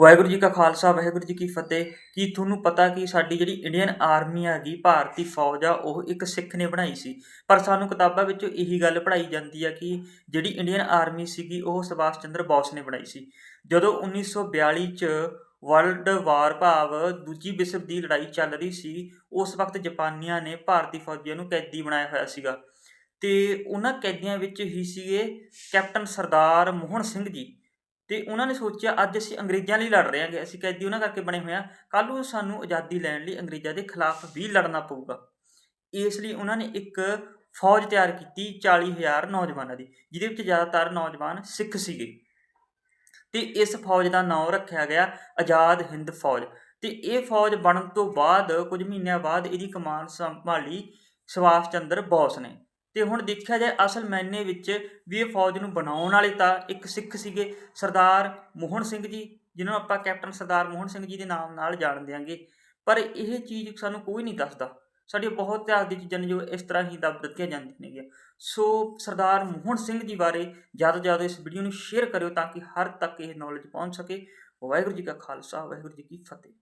ਵਾਹਿਗੁਰੂ ਜੀ ਕਾ ਖਾਲਸਾ, ਵਾਹਿਗੁਰੂ ਜੀ ਕੀ ਫਤਿਹ। ਕੀ ਤੁਹਾਨੂੰ ਪਤਾ ਕਿ ਸਾਡੀ ਜਿਹੜੀ ਇੰਡੀਅਨ ਆਰਮੀ ਹੈਗੀ, ਭਾਰਤੀ ਫੌਜ ਆ, ਉਹ ਇੱਕ ਸਿੱਖ ਨੇ ਬਣਾਈ ਸੀ। ਪਰ ਸਾਨੂੰ ਕਿਤਾਬਾਂ ਵਿੱਚੋਂ ਇਹੀ ਗੱਲ ਪੜ੍ਹਾਈ ਜਾਂਦੀ ਆ ਕਿ ਜਿਹੜੀ ਇੰਡੀਅਨ ਆਰਮੀ ਸੀਗੀ, ਉਹ ਸੁਭਾਸ਼ ਚੰਦਰ ਬੋਸ ਨੇ ਬਣਾਈ ਸੀ। ਜਦੋਂ 1942 ਚ ਵਰਲਡ ਵਾਰ ਭਾਵ ਦੂਜੀ ਵਿਸ਼ਵ ਦੀ ਲੜਾਈ ਚੱਲ ਰਹੀ ਸੀ, ਉਸ ਵਕਤ ਜਾਪਾਨੀਆਂ ਨੇ ਭਾਰਤੀ ਫੌਜੀਆਂ ਨੂੰ ਕੈਦੀ ਬਣਾਇਆ ਹੋਇਆ ਸੀਗਾ। ਤੇ ਉਹਨਾਂ ਕੈਦੀਆਂ ਵਿੱਚ ਹੀ ਸੀਗੇ ਕੈਪਟਨ ਸਰਦਾਰ ਮੋਹਨ ਸਿੰਘ ਜੀ। ਤੇ ਉਹਨਾਂ ਨੇ ਸੋਚਿਆ, ਅੱਜ ਅਸੀਂ ਅੰਗਰੇਜ਼ਾਂ ਲਈ ਲੜ ਰਹੇ ਹਾਂਗੇ, ਅਸੀਂ ਕੈਦੀ ਉਹਨਾਂ ਕਰਕੇ ਬਣੇ ਹੋਏ ਆ ਕੱਲ ਨੂੰ ਸਾਨੂੰ ਆਜ਼ਾਦੀ ਲੈਣ ਲਈ ਅੰਗਰੇਜ਼ਾਂ ਦੇ ਖਿਲਾਫ ਵੀ ਲੜਨਾ ਪਊਗਾ। ਇਸ ਲਈ ਉਹਨਾਂ ਨੇ ਇੱਕ ਫੌਜ ਤਿਆਰ ਕੀਤੀ 40000 ਨੌਜਵਾਨਾਂ ਦੀ, ਜਿਹਦੇ ਵਿੱਚ ਜ਼ਿਆਦਾਤਰ ਨੌਜਵਾਨ ਸਿੱਖ ਸੀਗੇ। ਤੇ ਇਸ ਫੌਜ ਦਾ ਨਾਮ ਰੱਖਿਆ ਗਿਆ ਆਜ਼ਾਦ ਹਿੰਦ ਫੌਜ। ਤੇ ਇਹ ਫੌਜ ਬਣਨ ਤੋਂ ਬਾਅਦ, ਕੁਝ ਮਹੀਨਿਆਂ ਬਾਅਦ ਇਹਦੀ ਕਮਾਨ ਸੰਭਾਲੀ ਸੁਭਾਸ਼ ਚੰਦਰ ਬੋਸ ਨੇ। ਤੇ ਹੁਣ ਦੇਖਿਆ ਜਾਏ ਅਸਲ ਮੈਨੇ ਵਿੱਚ ਵੀ ਇਹ ਫੌਜ ਨੂੰ ਬਣਾਉਣ ਵਾਲੇ ਤਾਂ ਇੱਕ ਸਿੱਖ ਸੀਗੇ, ਸਰਦਾਰ ਮੋਹਨ ਸਿੰਘ ਜੀ ਜਿਨ੍ਹਾਂ ਨੂੰ ਆਪਾਂ ਕੈਪਟਨ ਸਰਦਾਰ ਮੋਹਨ ਸਿੰਘ ਜੀ ਦੇ ਨਾਮ ਨਾਲ ਜਾਣਦੇ ਆਂਗੇ ਪਰ ਇਹ ਚੀਜ਼ ਸਾਨੂੰ ਕੋਈ ਨਹੀਂ ਦੱਸਦਾ। ਸਾਡੀ ਬਹੁਤ ਇਤਿਹਾਸ ਦੀ ਚੀਜ਼ਾਂ ਨੇ ਜੋ ਇਸ ਤਰ੍ਹਾਂ ਹੀ ਦੱਬ ਦਿੱਤੀਆਂ ਜਾਂਦੀਆਂ ਨੇਗੀਆਂ। ਸੋ ਸਰਦਾਰ ਮੋਹਨ ਸਿੰਘ ਜੀ ਬਾਰੇ ਜ਼ਿਆਦਾ ਤੋਂ ਜ਼ਿਆਦਾ ਇਸ ਵੀਡੀਓ ਨੂੰ ਸ਼ੇਅਰ ਕਰਿਓ ਤਾਂ ਕਿ ਹਰ ਤੱਕ ਇਹ ਨੌਲੇਜ ਪਹੁੰਚ ਸਕੇ। ਵਾਹਿਗੁਰੂ ਜੀ ਕਾ ਖਾਲਸਾ, ਵਾਹਿਗੁਰੂ ਜੀ ਕੀ ਫਤਿਹ।